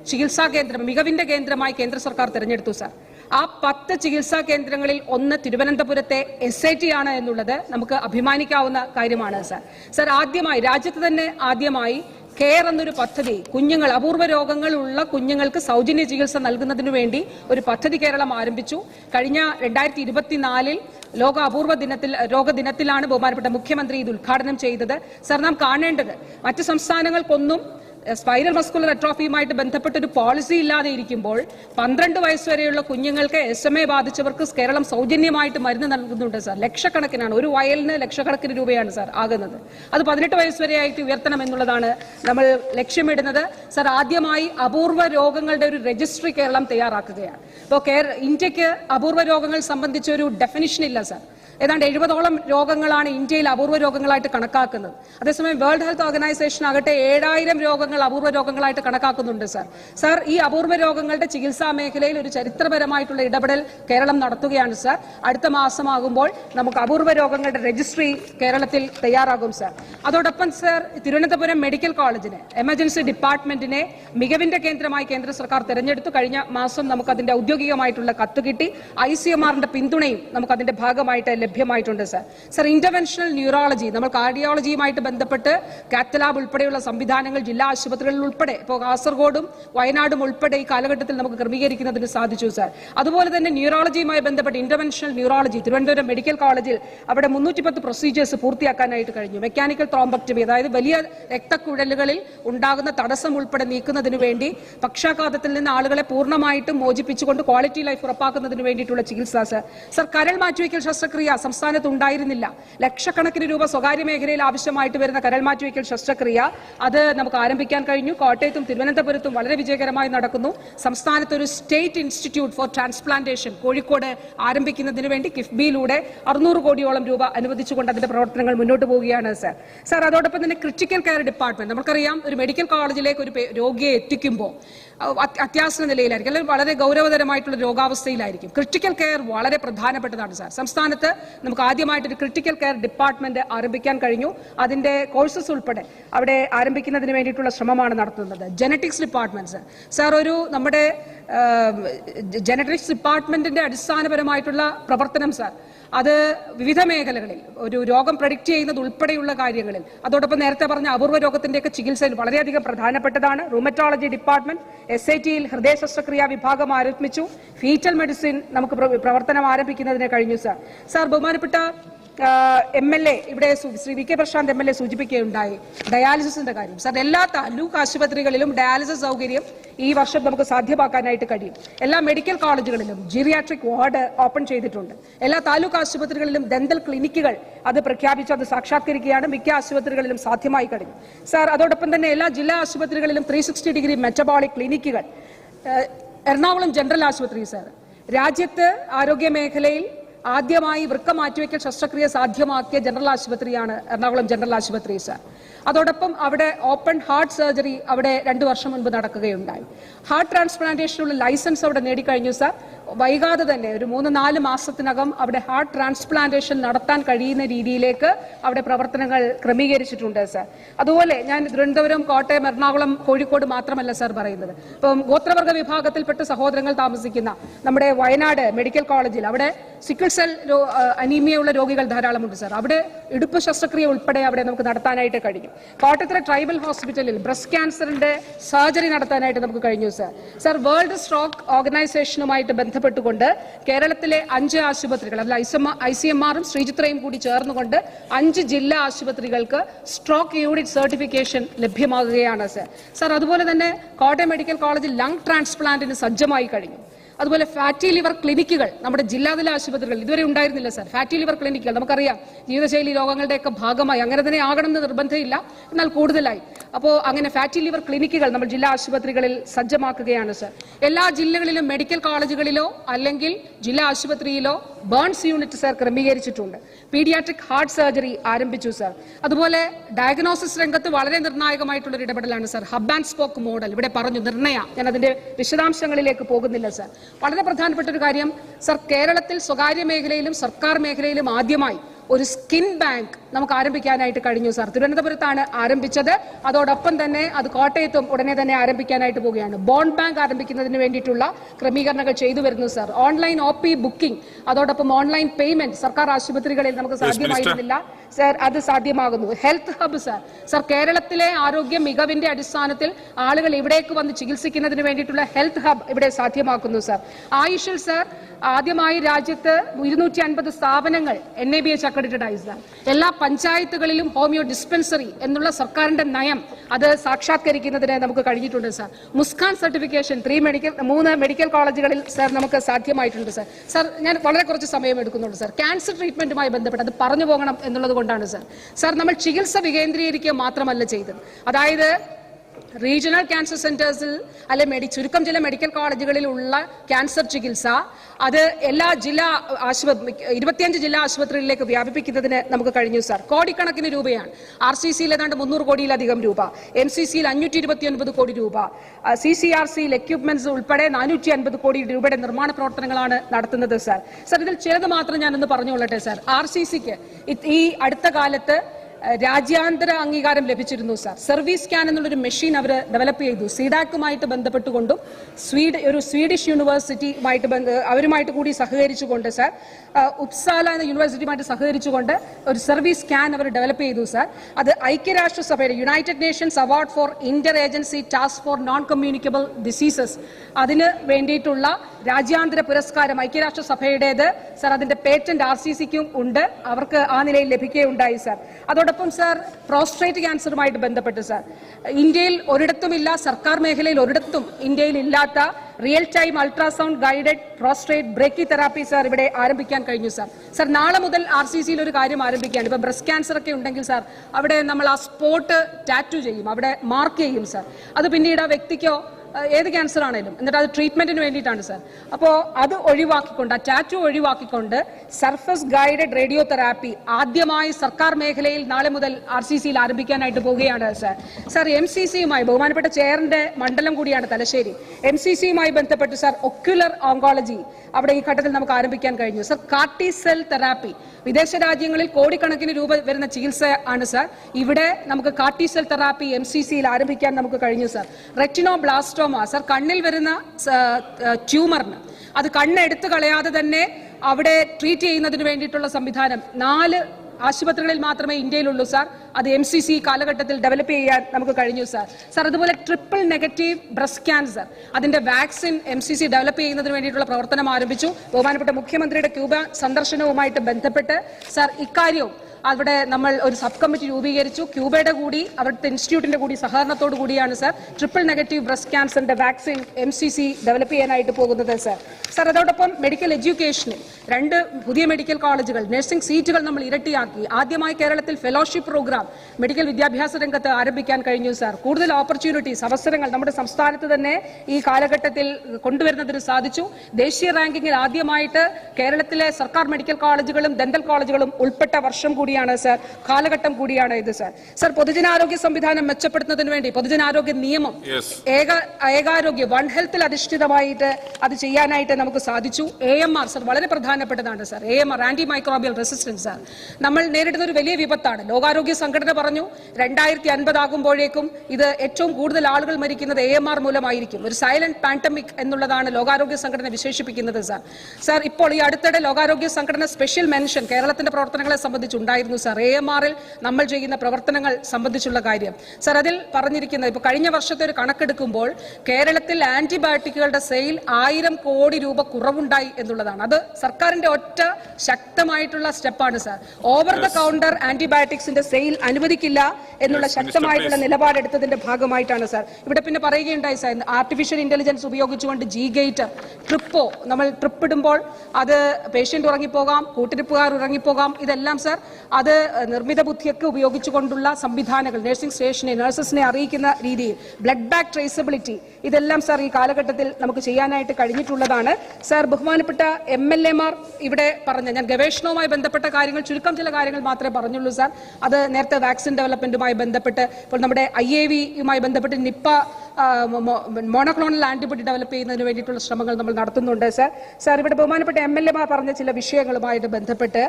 ചികിത്സാ കേന്ദ്രം മികവിന്റെ കേന്ദ്രമായി കേന്ദ്ര സർക്കാർ തിരഞ്ഞെടുത്തു സാർ. ആ പത്ത് ചികിത്സാ കേന്ദ്രങ്ങളിൽ ഒന്ന് തിരുവനന്തപുരത്തെ എസ് ഐ ടി ആണ് എന്നുള്ളത് നമുക്ക് അഭിമാനിക്കാവുന്ന കാര്യമാണ് സാർ. സാർ ആദ്യമായി രാജ്യത്ത് തന്നെ ആദ്യമായി കെയർ എന്നൊരു പദ്ധതി കുഞ്ഞുങ്ങൾ അപൂർവ രോഗങ്ങളുള്ള കുഞ്ഞുങ്ങൾക്ക് സൗജന്യ ചികിത്സ നൽകുന്നതിനു വേണ്ടി ഒരു പദ്ധതി കേരളം ആരംഭിച്ചു. കഴിഞ്ഞ രണ്ടായിരത്തി ഇരുപത്തിനാലിൽ ലോക അപൂർവ ദിനത്തിൽ രോഗദിനത്തിലാണ് ബഹുമാനപ്പെട്ട മുഖ്യമന്ത്രി ഇത് ഉദ്ഘാടനം ചെയ്തത്. സർ നാം കാണേണ്ടത് മറ്റ് സംസ്ഥാനങ്ങൾക്കൊന്നും സ്പൈനൽ മസ്കുലർ അട്രോഫിയുമായിട്ട് ബന്ധപ്പെട്ട ഒരു പോളിസി ഇല്ലാതെ ഇരിക്കുമ്പോൾ പന്ത്രണ്ട് വയസ്സ് വരെയുള്ള കുഞ്ഞുങ്ങൾക്ക് എസ് എം എ ബാധിച്ചവർക്ക് കേരളം സൗജന്യമായിട്ട് മരുന്ന് നൽകുന്നുണ്ട് സാർ. ലക്ഷക്കണക്കിനാണ്. ഒരു വയലിന് ലക്ഷക്കണക്കിന് രൂപയാണ് സാർ ആകുന്നത്. അത് പതിനെട്ട് വയസ്സ് വരെ ആയിട്ട് ഉയർത്തണം എന്നുള്ളതാണ് നമ്മൾ ലക്ഷ്യമിടുന്നത്. സാർ ആദ്യമായി അപൂർവ രോഗങ്ങളുടെ ഒരു രജിസ്ട്രി കേരളം തയ്യാറാക്കുകയാണ്. ഇപ്പോൾ ഇന്ത്യയ്ക്ക് അപൂർവ രോഗങ്ങൾ സംബന്ധിച്ച ഒരു ഡെഫിനിഷൻ ഇല്ല സാർ. ഏതാണ്ട് എഴുപതോളം രോഗങ്ങളാണ് ഇന്ത്യയിൽ അപൂർവ രോഗങ്ങളായിട്ട് കണക്കാക്കുന്നത്. അതേസമയം വേൾഡ് ഹെൽത്ത് ഓർഗനൈസേഷൻ ആകട്ടെ ഏഴായിരം രോഗങ്ങൾ അപൂർവ രോഗങ്ങളായിട്ട് കണക്കാക്കുന്നുണ്ട് സർ. സർ ഈ അപൂർവ രോഗങ്ങളുടെ ചികിത്സാ മേഖലയിൽ ഒരു ചരിത്രപരമായിട്ടുള്ള ഇടപെടൽ കേരളം നടത്തുകയാണ് സർ. അടുത്ത മാസമാകുമ്പോൾ നമുക്ക് അപൂർവ രോഗങ്ങളുടെ രജിസ്ട്രി കേരളത്തിൽ തയ്യാറാകും സർ. അതോടൊപ്പം സർ തിരുവനന്തപുരം മെഡിക്കൽ കോളേജിന് എമർജൻസി ഡിപ്പാർട്ട്മെന്റിനെ മികവിന്റെ കേന്ദ്രമായി കേന്ദ്ര സർക്കാർ തെരഞ്ഞെടുത്തു. കഴിഞ്ഞ മാസം നമുക്ക് അതിന്റെ ഔദ്യോഗികമായിട്ടുള്ള കത്ത് കിട്ടി. ഐ സി എം ആറിന്റെ പിന്തുണയും നമുക്ക് അതിന്റെ ഭാഗമായിട്ട് ലഭ്യമായിട്ടുണ്ട് സർ. സർ ഇന്റർവെൻഷണൽ ന്യൂറോളജി നമ്മൾ കാർഡിയോളജിയുമായിട്ട് ബന്ധപ്പെട്ട് കാത്തലാബ് ഉൾപ്പെടെയുള്ള സംവിധാനങ്ങൾ ജില്ലാ ആശുപത്രികളിൽ ഉൾപ്പെടെ ഇപ്പോൾ കാസർഗോഡും വയനാടും ഉൾപ്പെടെ ഈ കാലഘട്ടത്തിൽ നമുക്ക് ക്രമീകരിക്കുന്നതിന് സാധിച്ചു സർ. അതുപോലെ തന്നെ ന്യൂറോളജിയുമായി ബന്ധപ്പെട്ട് ഇന്റർവെൻഷണൽ ന്യൂറോളജി തിരുവനന്തപുരം മെഡിക്കൽ കോളേജിൽ അവിടെ മുന്നൂറ്റിപ്പത്ത് പ്രൊസീജിയേഴ്സ് പൂർത്തിയാക്കാനായിട്ട് കഴിഞ്ഞു. മെക്കാനിക്കൽ ത്രോംബക്ടമി അതായത് വലിയ രക്തക്കുഴലുകളിൽ ഉണ്ടാകുന്ന തടസ്സം ഉൾപ്പെടെ നീക്കുന്നതിന് വേണ്ടി പക്ഷാഘാതത്തിൽ നിന്ന് ആളുകളെ പൂർണമായിട്ടും മോചിപ്പിച്ചുകൊണ്ട് ക്വാളിറ്റി ലൈഫ് ഉറപ്പാക്കുന്നതിന് വേണ്ടിയിട്ടുള്ള ചികിത്സ സർ. സർ കരൾ മാറ്റിവെക്കൽ ശസ്ത്രക്രിയ സംസ്ഥാനത്ത് ഉണ്ടായിരുന്നില്ല ലക്ഷക്കണക്കിന് രൂപ സ്വകാര്യ മേഖലയിൽ ആവശ്യമായിട്ട് വരുന്ന കരൾ വയ്ക്കൽ ശസ്ത്രക്രിയ അത് നമുക്ക് ആരംഭിക്കാൻ കഴിഞ്ഞു. കോട്ടയത്തും തിരുവനന്തപുരത്തും വളരെ വിജയകരമായി നടക്കുന്നു. സംസ്ഥാനത്ത് ഒരു state institute for transplantation Kozhikode ആരംഭിക്കുന്നതിന് വേണ്ടി കിഫ്ബിയിലൂടെ അറുന്നൂറ് കോടിയോളം രൂപ അനുവദിച്ചുകൊണ്ട് അതിന്റെ പ്രവർത്തനങ്ങൾ മുന്നോട്ട് പോവുകയാണ് സർ. സർ അതോടൊപ്പം തന്നെ ക്രിട്ടിക്കൽ കെയർ ഡിപ്പാർട്ട്മെന്റ്. നമുക്കറിയാം ഒരു മെഡിക്കൽ കോളേജിലേക്ക് ഒരു രോഗിയെ എത്തിക്കുമ്പോൾ അത്യ- അത്യാസന്ന നിലയിലായിരിക്കും. അല്ലെങ്കിൽ വളരെ ഗൗരവതരമായിട്ടുള്ള രോഗാവസ്ഥയിലായിരിക്കും. ക്രിട്ടിക്കൽ കെയർ വളരെ പ്രധാനപ്പെട്ടതാണ് സാർ സംസ്ഥാനത്ത് നമുക്ക് ആദ്യമായിട്ട് ഒരു ക്രിട്ടിക്കൽ കെയർ ഡിപ്പാർട്ട്മെന്റ് ആരംഭിക്കാൻ കഴിഞ്ഞു. അതിന്റെ കോഴ്സസ് ഉൾപ്പെടെ അവിടെ ആരംഭിക്കുന്നതിന് വേണ്ടിയിട്ടുള്ള ശ്രമമാണ് നടത്തുന്നത്. ജനറ്റിക്സ് ഡിപ്പാർട്ട്മെന്റ് സാർ സാർ ഒരു നമ്മുടെ ജനറ്റിക്സ് ഡിപ്പാർട്ട്മെന്റിന്റെ അടിസ്ഥാനപരമായിട്ടുള്ള പ്രവർത്തനം സാർ അത് വിവിധ മേഖലകളിൽ ഒരു രോഗം പ്രഡിക്റ്റ് ചെയ്യുന്നത് ഉൾപ്പെടെയുള്ള കാര്യങ്ങളിൽ. അതോടൊപ്പം നേരത്തെ പറഞ്ഞ അപൂർവ രോഗത്തിന്റെയൊക്കെ ചികിത്സയിൽ വളരെയധികം പ്രധാനപ്പെട്ടതാണ്. റൂമറ്റോളജി ഡിപ്പാർട്ട്മെന്റ് എസ് ഐ ടിയിൽ ഹൃദയ ശസ്ത്രക്രിയാ വിഭാഗം ആരംഭിച്ചു. ഫീറ്റൽ മെഡിസിൻ നമുക്ക് പ്രവർത്തനം ആരംഭിക്കുന്നതിന് കഴിഞ്ഞു സാർ സാർ ബഹുമാനപ്പെട്ട എം എൽ എ ഇവിടെ Shri V K Prashanth M L A സൂചിപ്പിക്കുകയുണ്ടായി. ഡയാലിസിസിന്റെ കാര്യം. സാർ എല്ലാ താലൂക്ക് ആശുപത്രികളിലും ഡയാലിസിസ് സൗകര്യം ഈ വർഷം നമുക്ക് സാധ്യമാക്കാനായിട്ട് കഴിയും. എല്ലാ മെഡിക്കൽ കോളേജുകളിലും ജീറിയാട്രിക് വാർഡ് ഓപ്പൺ ചെയ്തിട്ടുണ്ട്. എല്ലാ താലൂക്ക് ആശുപത്രികളിലും ദന്തൽ ക്ലിനിക്കുകൾ അത് പ്രഖ്യാപിച്ചു അത് സാക്ഷാത്കരിക്കുകയാണ്. മിക്ക ആശുപത്രികളിലും സാധ്യമായി കഴിഞ്ഞു സാർ അതോടൊപ്പം തന്നെ എല്ലാ ജില്ലാ ആശുപത്രികളിലും ത്രീ സിക്സ്റ്റി ഡിഗ്രി മെറ്റബോളിക് ക്ലിനിക്കുകൾ എറണാകുളം ജനറൽ ആശുപത്രി സാർ. രാജ്യത്ത് ആരോഗ്യ മേഖലയിൽ ആദ്യമായി വൃക്ക മാറ്റിവെക്കൽ ശസ്ത്രക്രിയ സാധ്യമാക്കിയ ജനറൽ ആശുപത്രിയാണ് എറണാകുളം ജനറൽ ആശുപത്രി സർ. അതോടൊപ്പം അവിടെ ഓപ്പൺ ഹാർട്ട് സർജറി അവിടെ രണ്ടു വർഷം മുൻപ് നടക്കുകയുണ്ടായി. ഹാർട്ട് ട്രാൻസ്പ്ലാന്റേഷനുള്ള ലൈസൻസ് അവിടെ നേടിക്കഴിഞ്ഞു സാർ. വൈകാതെ തന്നെ ഒരു മൂന്ന് നാല് മാസത്തിനകം അവിടെ ഹാർട്ട് ട്രാൻസ്പ്ലാന്റേഷൻ നടത്താൻ കഴിയുന്ന രീതിയിലേക്ക് അവിടെ പ്രവർത്തനങ്ങൾ ക്രമീകരിച്ചിട്ടുണ്ട് സർ. അതുപോലെ ഞാൻ തിരുവനന്തപുരം കോട്ടയം എറണാകുളം കോഴിക്കോട് മാത്രമല്ല സാർ പറയുന്നത്. ഇപ്പം ഗോത്രവർഗ വിഭാഗത്തിൽപ്പെട്ട സഹോദരങ്ങൾ താമസിക്കുന്ന നമ്മുടെ വയനാട് മെഡിക്കൽ കോളേജിൽ അവിടെ സിക്കിൾ സെൽ അനീമിയുള്ള രോഗികൾ ധാരാളമുണ്ട് സർ. അവിടെ ഇടുപ്പ് ശസ്ത്രക്രിയ ഉൾപ്പെടെ അവിടെ നമുക്ക് നടത്താനായിട്ട് കഴിഞ്ഞു കോട്ടയത്തിലെ ട്രൈബൽ ഹോസ്പിറ്റലിൽ ബ്രസ്റ്റ് ക്യാൻസറിന്റെ സർജറി നടത്താനായിട്ട് നമുക്ക് കഴിഞ്ഞു സർ. സർ വേൾഡ് സ്ട്രോക്ക് ഓർഗനൈസേഷനുമായിട്ട് ബന്ധപ്പെട്ടുകൊണ്ട് കേരളത്തിലെ അഞ്ച് ആശുപത്രികൾ അതിൽ ഐ സി എം ആറും ശ്രീചിത്രയും കൂടി ചേർന്നുകൊണ്ട് അഞ്ച് ജില്ലാ ആശുപത്രികൾക്ക് സ്ട്രോക്ക് യൂണിറ്റ് സർട്ടിഫിക്കേഷൻ ലഭ്യമാകുകയാണ് സർ. സർ അതുപോലെ തന്നെ കോട്ടയം മെഡിക്കൽ കോളേജിൽ ലങ് ട്രാൻസ്പ്ലാന്റിന് സജ്ജമായി കഴിഞ്ഞു. അതുപോലെ ഫാറ്റി ലിവർ ക്ലിനിക്കുകൾ നമ്മുടെ ജില്ലാതല ആശുപത്രികൾ ഇതുവരെ ഉണ്ടായിരുന്നില്ല സാർ ഫാറ്റി ലിവർ ക്ലിനിക്കുകൾ നമുക്കറിയാം ജീവിതശൈലി രോഗങ്ങളുടെയൊക്കെ ഭാഗമായി അങ്ങനെ തന്നെ ആകണമെന്ന് നിർബന്ധമില്ല എന്നാൽ കൂടുതലായി. അപ്പോൾ അങ്ങനെ ഫാറ്റി ലിവർ ക്ലിനിക്കുകൾ നമ്മൾ ജില്ലാ ആശുപത്രികളിൽ സജ്ജമാക്കുകയാണ് സാർ എല്ലാ ജില്ലകളിലും മെഡിക്കൽ കോളേജുകളിലോ അല്ലെങ്കിൽ ജില്ലാ ആശുപത്രിയിലോ ബേൺസ് യൂണിറ്റ് സാർ ക്രമീകരിച്ചിട്ടുണ്ട്. പീഡിയാട്രിക് ഹാർട്ട് സർജറി ആരംഭിച്ചു സാർ അതുപോലെ ഡയഗ്നോസിസ് രംഗത്ത് വളരെ നിർണായകമായിട്ടുള്ള ഒരു ഇടപെടലാണ് sir hub and spoke model ഇവിടെ പറഞ്ഞു നിർണയ. ഞാൻ അതിന്റെ വിശദാംശങ്ങളിലേക്ക് പോകുന്നില്ല സാർ വളരെ പ്രധാനപ്പെട്ട ഒരു കാര്യം. സർ കേരളത്തിൽ സ്വകാര്യ മേഖലയിലും സർക്കാർ മേഖലയിലും ആദ്യമായി ഒരു സ്കിൻ ബാങ്ക് നമുക്ക് ആരംഭിക്കാനായിട്ട് കഴിഞ്ഞു സാർ. തിരുവനന്തപുരത്താണ് ആരംഭിച്ചത്. അതോടൊപ്പം തന്നെ അത് കോട്ടയത്തും ഉടനെ തന്നെ ആരംഭിക്കാനായിട്ട് പോവുകയാണ്. ബോണ്ട് ബാങ്ക് ആരംഭിക്കുന്നതിന് വേണ്ടിയിട്ടുള്ള ക്രമീകരണങ്ങൾ ചെയ്തു വരുന്നു sir. Online O P booking അതോടൊപ്പം ഓൺലൈൻ പേയ്മെന്റ് സർക്കാർ ആശുപത്രികളിൽ നമുക്ക് സാധ്യമായിരുന്നില്ല. സാർ അത് സാധ്യമാകുന്നു. Health hub sir. സാർ കേരളത്തിലെ ആരോഗ്യ മികവിന്റെ അടിസ്ഥാനത്തിൽ ആളുകൾ ഇവിടേക്ക് വന്ന് ചികിത്സിക്കുന്നതിന് വേണ്ടിയിട്ടുള്ള ഹെൽത്ത് ഹബ് ഇവിടെ സാധ്യമാക്കുന്നു സാർ. ആയുഷിൽ സാർ ആദ്യമായി രാജ്യത്ത് ഇരുന്നൂറ്റി അൻപത് സ്ഥാപനങ്ങൾ N A B H accredited ആയി എല്ലാ പഞ്ചായത്തുകളിലും ഹോമിയോ ഡിസ്പെൻസറി എന്നുള്ള സർക്കാരിന്റെ നയം അത് സാക്ഷാത്കരിക്കുന്നതിന് നമുക്ക് കഴിഞ്ഞിട്ടുണ്ട് sir Muskan certification three medical മൂന്ന് മെഡിക്കൽ കോളേജുകളിൽ സാർ നമുക്ക് സാധ്യമായിട്ടുണ്ട് സാർ സാർ ഞാൻ വളരെ കുറച്ച് സമയം എടുക്കുന്നുണ്ട് സാർ ക്യാൻസർ ട്രീറ്റ്മെന്റുമായി ബന്ധപ്പെട്ട് അത് പറഞ്ഞു പോകണം എന്നുള്ളത് കൊണ്ടാണ് സാർ സാർ നമ്മൾ ചികിത്സ വികേന്ദ്രീകരിക്കുക മാത്രമല്ല ചെയ്തത്. അതായത് റീജിയണൽ ക്യാൻസർ സെന്റേഴ്സിൽ അല്ലെ മെഡി ചുരുക്കം ചില മെഡിക്കൽ കോളേജുകളിലുള്ള ക്യാൻസർ ചികിത്സ അത് എല്ലാ ജില്ലാ ആശുപത്രി ഇരുപത്തിയഞ്ച് ജില്ലാ ആശുപത്രികളിലേക്ക് വ്യാപിപ്പിക്കുന്നതിന് നമുക്ക് കഴിഞ്ഞു സാർ കോടിക്കണക്കിന് രൂപയാണ്. ആർ സി സിയിൽ ഏതാണ്ട് മുന്നൂറ് കോടിയിലധികം രൂപ. എം സി സിയിൽ അഞ്ഞൂറ്റി ഇരുപത്തി ഒൻപത് കോടി രൂപ. സി സി ആർ സിയിൽ എക്യുപ്മെന്റ്സ് ഉൾപ്പെടെ നാനൂറ്റി അൻപത് കോടി രൂപയുടെ നിർമ്മാണ പ്രവർത്തനങ്ങളാണ് നടത്തുന്നത് സാർ സാർ ഇതിൽ ചിലത് മാത്രം ഞാനൊന്ന് പറഞ്ഞുകൊള്ളട്ടെ സാർ ആർ സി സിക്ക് ഈ അടുത്ത കാലത്ത് രാജ്യാന്തര അംഗീകാരം ലഭിച്ചിരുന്നു സാർ. സർവീസ് സ്കാൻ എന്നുള്ളൊരു മെഷീൻ അവർ ഡെവലപ്പ് ചെയ്തു. സീഡാക്കുമായിട്ട് ബന്ധപ്പെട്ടുകൊണ്ടും സ്വീഡ് ഒരു സ്വീഡിഷ് യൂണിവേഴ്സിറ്റിയുമായിട്ട് അവരുമായിട്ട് കൂടി സഹകരിച്ചുകൊണ്ട് സാർ ഉപ്സാല എന്ന യൂണിവേഴ്സിറ്റിയുമായിട്ട് സഹകരിച്ചുകൊണ്ട് ഒരു സർവീസ് സ്കാൻ അവർ ഡെവലപ്പ് ചെയ്തു സാർ. അത് ഐക്യരാഷ്ട്രസഭയുടെ United Nations award for inter agency task for non communicable diseases. അതിന് വേണ്ടിയിട്ടുള്ള രാജ്യാന്തര പുരസ്കാരം ഐക്യരാഷ്ട്ര ഐക്യരാഷ്ട്രസഭയുടേത്. സർ അതിന്റെ പേറ്റന്റ് ആർ സി സിക്കും ഉണ്ട്. അവർക്ക് ആ നിലയിൽ ലഭിക്കുകയുണ്ടായി സർ. അതോടൊപ്പം സർ പ്രോസ്ട്രേറ്റ് ക്യാൻസറുമായിട്ട് ബന്ധപ്പെട്ട് സർ. ഇന്ത്യയിൽ ഒരിടത്തുമില്ല സർക്കാർ മേഖലയിൽ ഒരിടത്തും ഇന്ത്യയിൽ ഇല്ലാത്ത real time ultrasound guided prostate brachytherapy sir ഇവിടെ ആരംഭിക്കാൻ കഴിഞ്ഞു സാർ. സാർ നാളെ മുതൽ ആർ സി സിയിൽ ഒരു കാര്യം ആരംഭിക്കുകയാണ്. ഇപ്പം ബ്രസ്റ്റ് ക്യാൻസർ ഒക്കെ ഉണ്ടെങ്കിൽ സാർ അവിടെ നമ്മൾ ആ സ്പോട്ട് ടാറ്റു ചെയ്യും. അവിടെ മാർക്ക് ചെയ്യും സാർ. അത് പിന്നീട് ആ വ്യക്തിക്കോ ഏത് ക്യാൻസർ ആണേലും. എന്നിട്ട് അത് ട്രീറ്റ്മെന്റിന് വേണ്ടിയിട്ടാണ് സാർ അപ്പോൾ അത് ഒഴിവാക്കിക്കൊണ്ട് ആ ടാറ്റു ഒഴിവാക്കിക്കൊണ്ട് സർഫസ് ഗൈഡഡ് റേഡിയോ തെറാപ്പി ആദ്യമായി സർക്കാർ മേഖലയിൽ നാളെ മുതൽ ആർ സി സിയിൽ ആരംഭിക്കാനായിട്ട് പോവുകയാണ് സാർ സാർ എം സി സിയുമായി ബഹുമാനപ്പെട്ട ചെയറിന്റെ മണ്ഡലം കൂടിയാണ് തലശ്ശേരി. എം സി സിയുമായി ബന്ധപ്പെട്ട് സാർ ഒക്യുലർ ഓങ്കോളജി അവിടെ ഈ ഘട്ടത്തിൽ നമുക്ക് ആരംഭിക്കാൻ കഴിഞ്ഞു. സാർ കാർട്ടി സെൽ തെറാപ്പി വിദേശ രാജ്യങ്ങളിൽ കോടിക്കണക്കിന് രൂപ വരുന്ന ചികിത്സ ആണ് സർ. ഇവിടെ നമുക്ക് CAR T cell therapy M C സിയിൽ ആരംഭിക്കാൻ നമുക്ക് കഴിഞ്ഞു സർ. റെറ്റിനോ ബ്ലാസ്റ്റോമ സർ. കണ്ണിൽ വരുന്ന ട്യൂമറിന്. അത് കണ്ണ് എടുത്തു കളയാതെ തന്നെ അവിടെ ട്രീറ്റ് ചെയ്യുന്നതിന് വേണ്ടിയിട്ടുള്ള സംവിധാനം. നാല് ആശുപത്രികളിൽ മാത്രമേ ഇന്ത്യയിലുള്ളൂ സാർ. അത് എം സി സി കാലഘട്ടത്തിൽ ഡെവലപ്പ് ചെയ്യാൻ നമുക്ക് കഴിഞ്ഞു സാർ. സാർ അതുപോലെ ട്രിപ്പിൾ നെഗറ്റീവ് ബ്രസ്റ്റ് ക്യാൻസർ അതിന്റെ vaccine M C C develop ചെയ്യുന്നതിന് വേണ്ടിയിട്ടുള്ള പ്രവർത്തനം ആരംഭിച്ചു. ബഹുമാനപ്പെട്ട മുഖ്യമന്ത്രിയുടെ ക്യൂബ സന്ദർശനവുമായിട്ട് ബന്ധപ്പെട്ട് സാർ ഇക്കാര്യവും അവിടെ നമ്മൾ ഒരു സബ് കമ്മിറ്റി രൂപീകരിച്ചു. ക്യൂബയുടെ കൂടി അവിടുത്തെ ഇൻസ്റ്റിറ്റ്യൂട്ടിന്റെ കൂടി സഹകരണത്തോടു കൂടിയാണ് സർ. ട്രിപ്പിൾ നെഗറ്റീവ് ബ്രസ്റ്റ് ക്യാൻസറിന്റെ vaccine M C C develop ചെയ്യാനായിട്ട് പോകുന്നത് സർ. സർ അതോടൊപ്പം മെഡിക്കൽ എഡ്യൂക്കേഷനിൽ രണ്ട് പുതിയ മെഡിക്കൽ കോളേജുകൾ നഴ്സിംഗ് സീറ്റുകൾ നമ്മൾ ഇരട്ടിയാക്കി. ആദ്യമായി കേരളത്തിൽ ഫെലോഷിപ്പ് പ്രോഗ്രാം മെഡിക്കൽ വിദ്യാഭ്യാസ രംഗത്ത് ആരംഭിക്കാൻ കഴിഞ്ഞു സർ. കൂടുതൽ ഓപ്പർച്യൂണിറ്റീസ് അവസരങ്ങൾ നമ്മുടെ സംസ്ഥാനത്ത് തന്നെ ഈ കാലഘട്ടത്തിൽ കൊണ്ടുവരുന്നതിന് സാധിച്ചു. ദേശീയ റാങ്കിങ്ങിൽ ആദ്യമായിട്ട് കേരളത്തിലെ സർക്കാർ മെഡിക്കൽ കോളേജുകളും ഡെന്റൽ കോളേജുകളും ഉൾപ്പെട്ട വർഷം കൂടിയാണ് സർ. കാലഘട്ടം കൂടിയാണ് ഇത് സർ. സർ പൊതുജനാരോഗ്യ സംവിധാനം മെച്ചപ്പെടുത്തുന്നതിന് വേണ്ടി പൊതുജനാരോഗ്യ നിയമം. ഏക ഏകാരോഗ്യ വൺ ഹെൽത്തിൽ അധിഷ്ഠിതമായിട്ട് അത് ചെയ്യാനായിട്ട് നമുക്ക് സാധിച്ചു. എ എം ആർ സർ വളരെ പ്രധാനപ്പെട്ടതാണ് sir. A M R antimicrobial resistance sir. നമ്മൾ നേരിടുന്ന ഒരു വലിയ വിപത്താണ്. ലോകാരോഗ്യ സംഘടന പറഞ്ഞു രണ്ടായിരത്തി അൻപതാകുമ്പോഴേക്കും ഇത് ഏറ്റവും കൂടുതൽ ആളുകൾ മരിക്കുന്നത് എ എം ആർ മൂലമായിരിക്കും. ഒരു സൈലന്റ് പാൻഡമിക് എന്നുള്ളതാണ് ലോകാരോഗ്യ സംഘടന വിശേഷിപ്പിക്കുന്നത് സാർ. സാർ ഇപ്പോൾ ഈ അടുത്തിടെ ലോകാരോഗ്യ സംഘടന സ്പെഷ്യൽ മെൻഷൻ കേരളത്തിന്റെ പ്രവർത്തനങ്ങളെ സംബന്ധിച്ചുണ്ടായിരുന്നു സാർ. എ എം ആറിൽ നമ്മൾ ചെയ്യുന്ന പ്രവർത്തനങ്ങൾ സംബന്ധിച്ചുള്ള കാര്യം. സാർ അതിൽ പറഞ്ഞിരിക്കുന്നത് ഇപ്പോൾ കഴിഞ്ഞ വർഷത്തെ ഒരു കണക്കെടുക്കുമ്പോൾ കേരളത്തിൽ ആന്റിബയോട്ടിക്കുകളുടെ സെയിൽ ആയിരം കോടി രൂപ കുറവുണ്ടായി എന്നുള്ളതാണ്. അത് സർക്കാരിന്റെ ഒറ്റ ശക്തമായിട്ടുള്ള സ്റ്റെപ്പാണ് സാർ. ഓവർ ദ കൗണ്ടർ ആന്റിബയോട്ടിക്സിന്റെ സെയിൽ അനുവദിക്കില്ല എന്നുള്ള ശക്തമായിട്ടുള്ള. നിലപാടെടുത്തതിന്റെ ഭാഗമായിട്ടാണ് സാർ. ഇവിടെ പിന്നെ പറയുകയുണ്ടായി സാർ ആർട്ടിഫിഷ്യൽ ഇന്റലിജൻസ് ഉപയോഗിച്ചുകൊണ്ട് ജി ഗേറ്റ് ട്രിപ്പോ നമ്മൾ ട്രിപ്പ് ഇടുമ്പോൾ അത് പേഷ്യന്റ് ഉറങ്ങിപ്പോകാം കൂട്ടിരിപ്പുകാർ ഉറങ്ങിപ്പോകാം ഇതെല്ലാം സാർ അത് നിർമ്മിത ബുദ്ധിയൊക്കെ ഉപയോഗിച്ചുകൊണ്ടുള്ള സംവിധാനങ്ങൾ നഴ്സിംഗ് സ്റ്റേഷനെ നഴ്സസിനെ അറിയിക്കുന്ന രീതിയിൽ ബ്ലഡ് ബാക്ക് ട്രേസബിലിറ്റി ഇതെല്ലാം സാർ ഈ കാലഘട്ടത്തിൽ നമുക്ക് ചെയ്യാനായിട്ട് കഴിഞ്ഞിട്ടുള്ളതാണ്. സാർ ബഹുമാനപ്പെട്ട എം എൽ ഇവിടെ പറഞ്ഞ ഞാൻ ഗവേഷണവുമായി ബന്ധപ്പെട്ട കാര്യങ്ങൾ ചുരുക്കം ചില കാര്യങ്ങൾ മാത്രമേ പറഞ്ഞുള്ളൂ സാർ അത് നേരത്തെ വാക്സിൻ ഡെവലപ്മെന്റുമായി ബന്ധപ്പെട്ട് ഇപ്പോൾ നമ്മുടെ ഐ എ വിയുമായി ബന്ധപ്പെട്ട് നിപ്പ മോണോക്ലോണൽ ആന്റിബോഡി ഡെവലപ്പ് ചെയ്യുന്നതിന് വേണ്ടിയിട്ടുള്ള ശ്രമങ്ങൾ നമ്മൾ നടത്തുന്നുണ്ട് സാർ സാർ ഇവിടെ ബഹുമാനപ്പെട്ട എം എൽ എമാർ പറഞ്ഞ ചില വിഷയങ്ങളുമായിട്ട് ബന്ധപ്പെട്ട്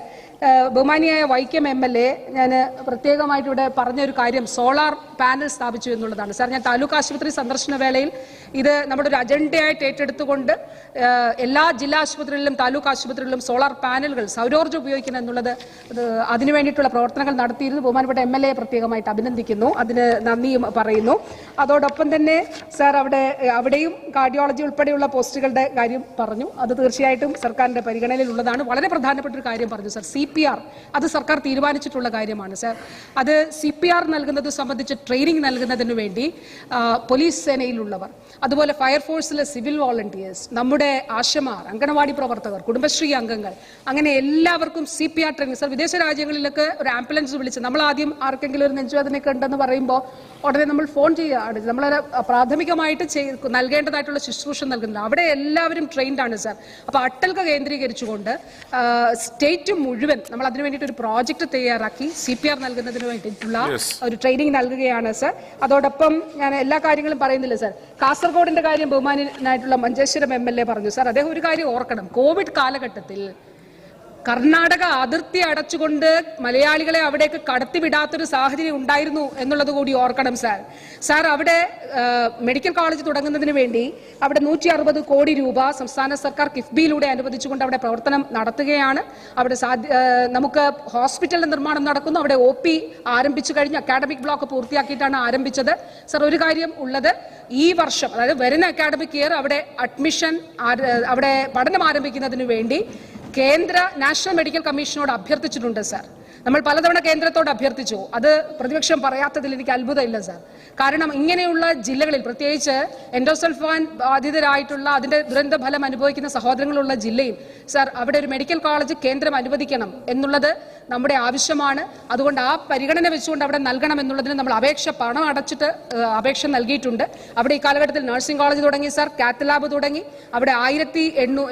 ബഹുമാനിയായ ബഹുമാനിയായ വൈക്കം എം എൽ എ ഞാൻ പ്രത്യേകമായിട്ട് ഇവിടെ പറഞ്ഞ ഒരു കാര്യം സോളാർ പാനൽ സ്ഥാപിച്ചു എന്നുള്ളതാണ്. സാർ ഞാൻ താലൂക്ക് ആശുപത്രി സന്ദർശന വേളയിൽ ഇത് നമ്മുടെ ഒരു അജണ്ടയായിട്ട് ഏറ്റെടുത്തുകൊണ്ട് എല്ലാ ജില്ലാ ആശുപത്രികളിലും താലൂക്ക് ആശുപത്രികളിലും സോളാർ പാനലുകൾ സൗരോർജം ഉപയോഗിക്കണം എന്നുള്ളത് അതിനുവേണ്ടിയിട്ടുള്ള അതിനു വേണ്ടിയിട്ടുള്ള പ്രവർത്തനങ്ങൾ നടത്തിയിരുന്നു. ബഹുമാനപ്പെട്ട എം എൽ എ പ്രത്യേകമായിട്ട് അഭിനന്ദിക്കുന്നു. അതിന് നന്ദിയും പറയുന്നു. അതോടൊപ്പം തന്നെ സാർ അവിടെ അവിടെയും കാർഡിയോളജി ഉൾപ്പെടെയുള്ള പോസ്റ്റുകളുടെ കാര്യം പറഞ്ഞു. അത് തീർച്ചയായിട്ടും സർക്കാരിന്റെ പരിഗണനയിലുള്ളതാണ്. വളരെ പ്രധാനപ്പെട്ട ഒരു കാര്യം പറഞ്ഞു സാർ. സി പി ആർ അത് സർക്കാർ തീരുമാനിച്ചിട്ടുള്ള കാര്യമാണ് സാർ. അത് സി പി ആർ നൽകുന്നത് സംബന്ധിച്ച് ട്രെയിനിങ് നൽകുന്നതിന് വേണ്ടി പോലീസ് സേനയിലുള്ളവർ. അതുപോലെ ഫയർഫോഴ്സിലെ സിവിൽ വോളണ്ടിയേഴ്സ് നമ്മുടെ ആശമാർ അംഗനവാടി പ്രവർത്തകർ കുടുംബശ്രീ അംഗങ്ങൾ അങ്ങനെ എല്ലാവർക്കും C P R training sir വിദേശ രാജ്യങ്ങളിലൊക്കെ ഒരു ആംബുലൻസ് വിളിച്ച് നമ്മൾ ആദ്യം ആർക്കെങ്കിലും ഒരു നെഞ്ചുവേദനയൊക്കെ ഉണ്ടെന്ന് പറയുമ്പോൾ ഉടനെ നമ്മൾ ഫോൺ ചെയ്യുകയാണ് നമ്മൾ പ്രാഥമികമായിട്ട് നൽകേണ്ടതായിട്ടുള്ള ശുശ്രൂഷ നൽകുന്നത് അവിടെ എല്ലാവരും ട്രെയിൻഡ് ആണ് സാർ അപ്പോൾ അട്ടൽക്ക് കേന്ദ്രീകരിച്ചുകൊണ്ട് സ്റ്റേറ്റ് മുഴുവൻ നമ്മൾ അതിനു വേണ്ടിയിട്ട് ഒരു പ്രോജക്റ്റ് തയ്യാറാക്കി സി പി ആർ നൽകുന്നതിന് വേണ്ടിയിട്ടുള്ള ഒരു ട്രെയിനിങ് നൽകുകയാണ് സർ അതോടൊപ്പം ഞാൻ എല്ലാ കാര്യങ്ങളും പറയുന്നില്ല സാർ കാസർഗോഡിന്റെ കാര്യം ബഹുമാനായിട്ടുള്ള മഞ്ചേശ്വരം എം എൽ എ പറഞ്ഞു. സാർ അദ്ദേഹം ഒരു കാര്യം ഓർക്കണം. കോവിഡ് കാലഘട്ടത്തിൽ കർണാടക അതിർത്തി അടച്ചുകൊണ്ട് മലയാളികളെ അവിടേക്ക് കടത്തിവിടാത്തൊരു സാഹചര്യം ഉണ്ടായിരുന്നു എന്നുള്ളത് കൂടി ഓർക്കണം സാർ. സാർ അവിടെ മെഡിക്കൽ കോളേജ് തുടങ്ങുന്നതിന് വേണ്ടി അവിടെ നൂറ്റി കോടി രൂപ സംസ്ഥാന സർക്കാർ കിഫ്ബിയിലൂടെ അനുവദിച്ചുകൊണ്ട് അവിടെ പ്രവർത്തനം നടത്തുകയാണ്. അവിടെ നമുക്ക് ഹോസ്പിറ്റലിന്റെ നിർമ്മാണം നടക്കുന്നു. അവിടെ ഒ ആരംഭിച്ചു കഴിഞ്ഞ് അക്കാഡമിക് ബ്ലോക്ക് പൂർത്തിയാക്കിയിട്ടാണ് ആരംഭിച്ചത്. സാർ ഒരു കാര്യം ഉള്ളത്. ഈ വർഷം അതായത് വരുന്ന അക്കാഡമിക് ഇയർ അവിടെ അഡ്മിഷൻ അവിടെ പഠനം ആരംഭിക്കുന്നതിന് വേണ്ടി കേന്ദ്ര നാഷണൽ മെഡിക്കൽ കമ്മീഷനോട് അഭ്യർത്ഥിച്ചിട്ടുണ്ട് സാർ നമ്മൾ പലതവണ കേന്ദ്രത്തോട് അഭ്യർത്ഥിച്ചു. അത് പ്രതിപക്ഷം പറയാത്തതിൽ എനിക്ക് അത്ഭുതമില്ല സാർ കാരണം ഇങ്ങനെയുള്ള ജില്ലകളിൽ പ്രത്യേകിച്ച് എൻഡോസൾഫാൻ ബാധിതരായിട്ടുള്ള അതിന്റെ ദുരന്ത ഫലം അനുഭവിക്കുന്ന സഹോദരങ്ങളുള്ള ജില്ലയിൽ സാർ അവിടെ ഒരു മെഡിക്കൽ കോളേജ് കേന്ദ്രം അനുവദിക്കണം എന്നുള്ളത് നമ്മുടെ ആവശ്യമാണ്. അതുകൊണ്ട് ആ പരിഗണന വെച്ചുകൊണ്ട് അവിടെ നൽകണം എന്നുള്ളതിന് നമ്മൾ അപേക്ഷ പണം അടച്ചിട്ട് അപേക്ഷ നൽകിയിട്ടുണ്ട്. അവിടെ ഈ കാലഘട്ടത്തിൽ നഴ്സിംഗ് കോളേജ് തുടങ്ങി സർ കാത്ത് ലാബ് തുടങ്ങി. അവിടെ ആയിരത്തി എണ്ണൂ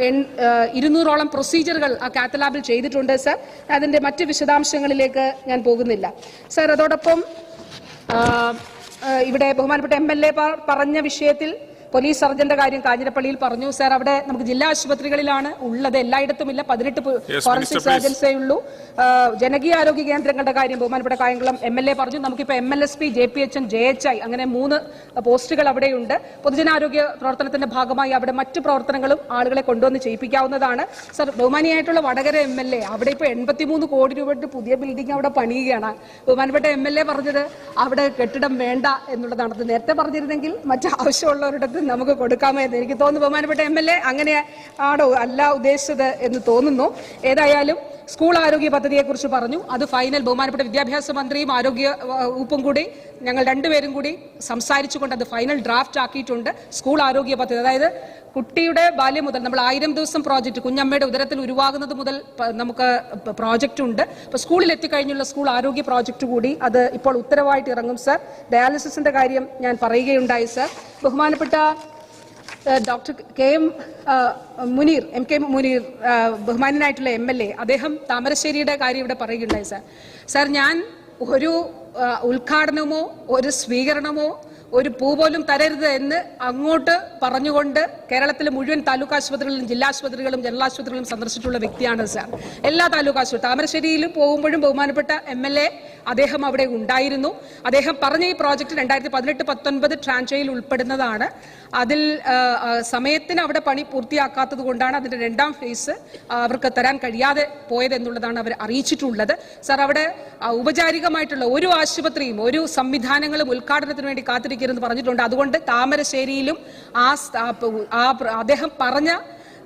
ഇരുന്നൂറോളം പ്രൊസീജിയറുകൾ ആ കാത്ത് ലാബിൽ ചെയ്തിട്ടുണ്ട് സർ അതിന്റെ മറ്റ് വിശദാംശങ്ങളിലേക്ക് ഞാൻ പോകുന്നില്ല. സർ അതോടൊപ്പം ഇവിടെ ബഹുമാനപ്പെട്ട എം എൽ എ പറഞ്ഞ വിഷയത്തിൽ പോലീസ് സർജന്റെ കാര്യം കാഞ്ഞിരപ്പള്ളിയിൽ പറഞ്ഞു. സാർ അവിടെ നമുക്ക് ജില്ലാ ആശുപത്രികളിലാണ് ഉള്ളത്. എല്ലായിടത്തും ഇല്ല പതിനെട്ട് ഫോറൻസിക് സർജൻസേ ഉള്ളൂ. ജനകീയ ആരോഗ്യ കേന്ദ്രങ്ങളുടെ കാര്യം ബഹുമാനപ്പെട്ട കായംകുളം എം എൽ എ പറഞ്ഞു. നമുക്കിപ്പോൾ M L S P J P H N J H I അങ്ങനെ മൂന്ന് പോസ്റ്റുകൾ അവിടെയുണ്ട്. പൊതുജനാരോഗ്യ പ്രവർത്തനത്തിന്റെ ഭാഗമായി അവിടെ മറ്റു പ്രവർത്തനങ്ങളും ആളുകളെ കൊണ്ടുവന്ന് ചെയ്യിപ്പിക്കാവുന്നതാണ്. സർ ബഹുമാനിയായിട്ടുള്ള വടകര എം എൽ എ അവിടെ ഇപ്പോൾ എൺപത്തിമൂന്ന് കോടി രൂപയുടെ പുതിയ ബിൽഡിംഗ് അവിടെ പണിയുകയാണ്. ബഹുമാനപ്പെട്ട എം എൽ എ പറഞ്ഞത് അവിടെ കെട്ടിടം വേണ്ട എന്നുള്ളതാണ് അത് നേരത്തെ പറഞ്ഞിരുന്നെങ്കിൽ മറ്റു ആവശ്യമുള്ളവരുടെ നമുക്ക് കൊടുക്കാമെന്ന് എനിക്ക് തോന്നുന്നു. ബഹുമാനപ്പെട്ട എം എൽ എ അങ്ങനെ ആണോ അല്ല ഉദ്ദേശിച്ചത് എന്ന് തോന്നുന്നു. ഏതായാലും സ്കൂൾ ആരോഗ്യ പദ്ധതിയെക്കുറിച്ച് പറഞ്ഞു. അത് ഫൈനൽ ബഹുമാനപ്പെട്ട വിദ്യാഭ്യാസ മന്ത്രിയും ആരോഗ്യ വകുപ്പും കൂടി ഞങ്ങൾ രണ്ടുപേരും കൂടി സംസാരിച്ചുകൊണ്ട് അത് ഫൈനൽ ഡ്രാഫ്റ്റ് ആക്കിയിട്ടുണ്ട്. സ്കൂൾ ആരോഗ്യ പദ്ധതി. അതായത് കുട്ടിയുടെ ബാല്യം മുതൽ നമ്മൾ ആയിരം ദിവസം പ്രോജക്റ്റ് കുഞ്ഞമ്മയുടെ ഉദരത്തിൽ ഉരുവാകുന്നത് മുതൽ നമുക്ക് പ്രോജക്റ്റ് ഉണ്ട്. അപ്പോൾ സ്കൂളിൽ എത്തിക്കഴിഞ്ഞുള്ള സ്കൂൾ ആരോഗ്യ പ്രോജക്റ്റ് കൂടി അത് ഇപ്പോൾ ഉത്തരവായിട്ട് ഇറങ്ങും സർ ഡയാലിസിസിന്റെ കാര്യം ഞാൻ പറയുകയുണ്ടായി സർ ബഹുമാനപ്പെട്ട doctor K M Muneer M K Muneer ബഹുമാനനായിട്ടുള്ള M L A അദ്ദേഹം താമരശ്ശേരിയുടെ കാര്യം ഇവിടെ പറയുകയുണ്ടായി സാർ സാർ ഞാൻ ഒരു ഉദ്ഘാടനമോ ഒരു സ്വീകരണമോ ഒരു പൂ പോലും തരരുത് എന്ന് അങ്ങോട്ട് പറഞ്ഞുകൊണ്ട് കേരളത്തിലെ മുഴുവൻ താലൂക്ക് ആശുപത്രികളിലും ജില്ലാ ആശുപത്രികളും ജനറൽ ആശുപത്രികളും സന്ദർശിച്ചിട്ടുള്ള വ്യക്തിയാണ് സാർ എല്ലാ താലൂക്ക് ആശുപത്രി താമരശ്ശേരിയിൽ പോകുമ്പോഴും ബഹുമാനപ്പെട്ട എം എൽ എ അദ്ദേഹം അവിടെ ഉണ്ടായിരുന്നു. അദ്ദേഹം പറഞ്ഞ ഈ പ്രോജക്റ്റ് രണ്ടായിരത്തി പതിനെട്ട് പത്തൊൻപത് ട്രാൻചയിൽ ഉൾപ്പെടുന്നതാണ്. അതിൽ സമയത്തിന് അവിടെ പണി പൂർത്തിയാക്കാത്തത് കൊണ്ടാണ് അതിന്റെ രണ്ടാം ഫേസ് അവർക്ക് തരാൻ കഴിയാതെ പോയത് എന്നുള്ളതാണ് അവർ അറിയിച്ചിട്ടുള്ളത്. സാർ അവിടെ ഔപചാരികമായിട്ടുള്ള ഒരു ആശുപത്രിയും ഒരു സംവിധാനങ്ങളും ഉദ്ഘാടനത്തിന് വേണ്ടി കാത്തിരിക്കരുതെന്ന് പറഞ്ഞിട്ടുണ്ട്. അതുകൊണ്ട് താമരശ്ശേരിയിലും ആ അദ്ദേഹം പറഞ്ഞ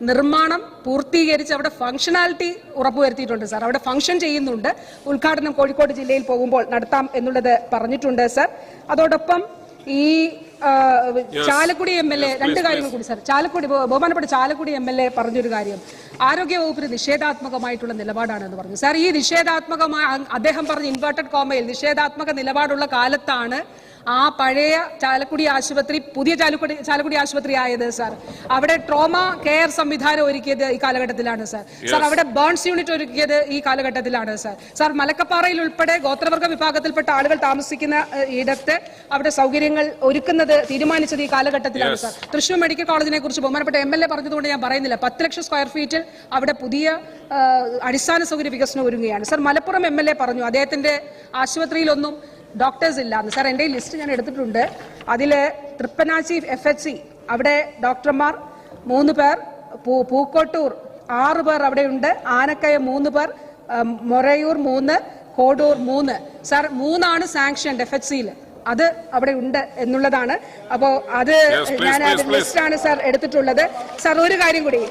നിർമ്മാണം പൂർത്തീകരിച്ച് അവിടെ ഫംഗ്ഷനാലിറ്റി ഉറപ്പുവരുത്തിയിട്ടുണ്ട് സാർ. അവിടെ ഫംഗ്ഷൻ ചെയ്യുന്നുണ്ട്. ഉദ്ഘാടനം കോഴിക്കോട് ജില്ലയിൽ പോകുമ്പോൾ നടത്താം എന്നുള്ളത് പറഞ്ഞിട്ടുണ്ട് സാർ. അതോടൊപ്പം ഈ ചാലക്കുടി എം എൽ എ രണ്ട് കാര്യങ്ങൾ കൂടി സാർ. ചാലക്കുടി ബഹു- ബഹുമാനപ്പെട്ട ചാലക്കുടി എം എൽ എ പറഞ്ഞൊരു കാര്യം. ആരോഗ്യ വകുപ്പിന് നിഷേധാത്മകമായിട്ടുള്ള നിലപാടാണെന്ന് പറഞ്ഞു. സാർ ഈ നിഷേധാത്മകമായ അദ്ദേഹം പറഞ്ഞ ഇൻവേർട്ടഡ് കോമയിൽ നിഷേധാത്മക നിലപാടുള്ള കാലത്താണ് ആ പഴയ ചാലക്കുടി ആശുപത്രി പുതിയ ചാലക്കുടി ചാലക്കുടി ആശുപത്രി ആയത് സാർ. അവിടെ ട്രോമ കെയർ സംവിധാനം ഒരുക്കിയത് ഈ കാലഘട്ടത്തിലാണ് സാർ. സാർ അവിടെ ബേൺസ് യൂണിറ്റ് ഒരുക്കിയത് ഈ കാലഘട്ടത്തിലാണ് സാർ. സാർ മലക്കപ്പാറയിൽ ഉൾപ്പെടെ ഗോത്രവർഗ വിഭാഗത്തിൽപ്പെട്ട ആളുകൾ താമസിക്കുന്ന ഇടത്ത് അവിടെ സൗകര്യങ്ങൾ ഒരുക്കുന്നത് തീരുമാനിച്ചത് ഈ കാലഘട്ടത്തിലാണ് സാർ. തൃശൂർ മെഡിക്കൽ കോളേജിനെ കുറിച്ച് ബഹുമാനപ്പെട്ട എം എൽ എ പറഞ്ഞതുകൊണ്ട് ഞാൻ പറയുന്നില്ല. പത്ത് ലക്ഷം സ്ക്വയർ ഫീറ്റിൽ അവിടെ പുതിയ അടിസ്ഥാന സൗകര്യ വികസനം ഒരുങ്ങുകയാണ്. Sir Malappuram M L A പറഞ്ഞു അദ്ദേഹത്തിന്റെ ആശുപത്രിയിലൊന്നും ഡോക്ടേഴ്സ് ഇല്ല എന്ന് സാർ എന്റെ ലിസ്റ്റ് ഞാൻ എടുത്തിട്ടുണ്ട്. അതിൽ തൃപ്പനാശി എഫ് എച്ച് സി അവിടെ ഡോക്ടർമാർ മൂന്ന് പേർ പൂ- പൂക്കോട്ടൂർ ആറ് പേർ അവിടെയുണ്ട് ആനക്കയ മൂന്ന് പേർ മൊരയൂർ മൊറയൂർ മൂന്ന് കോടൂർ മൂന്ന്. സാർ മൂന്നാണ് സാങ്ഷൻ എഫ് എച്ച് സിയിൽ അത് അവിടെ ഉണ്ട് എന്നുള്ളതാണ്. അപ്പോൾ അത് ഞാൻ. ലിസ്റ്റാണ് സാർ എടുത്തിട്ടുള്ളത്. സാർ ഒരു കാര്യം കൂടി.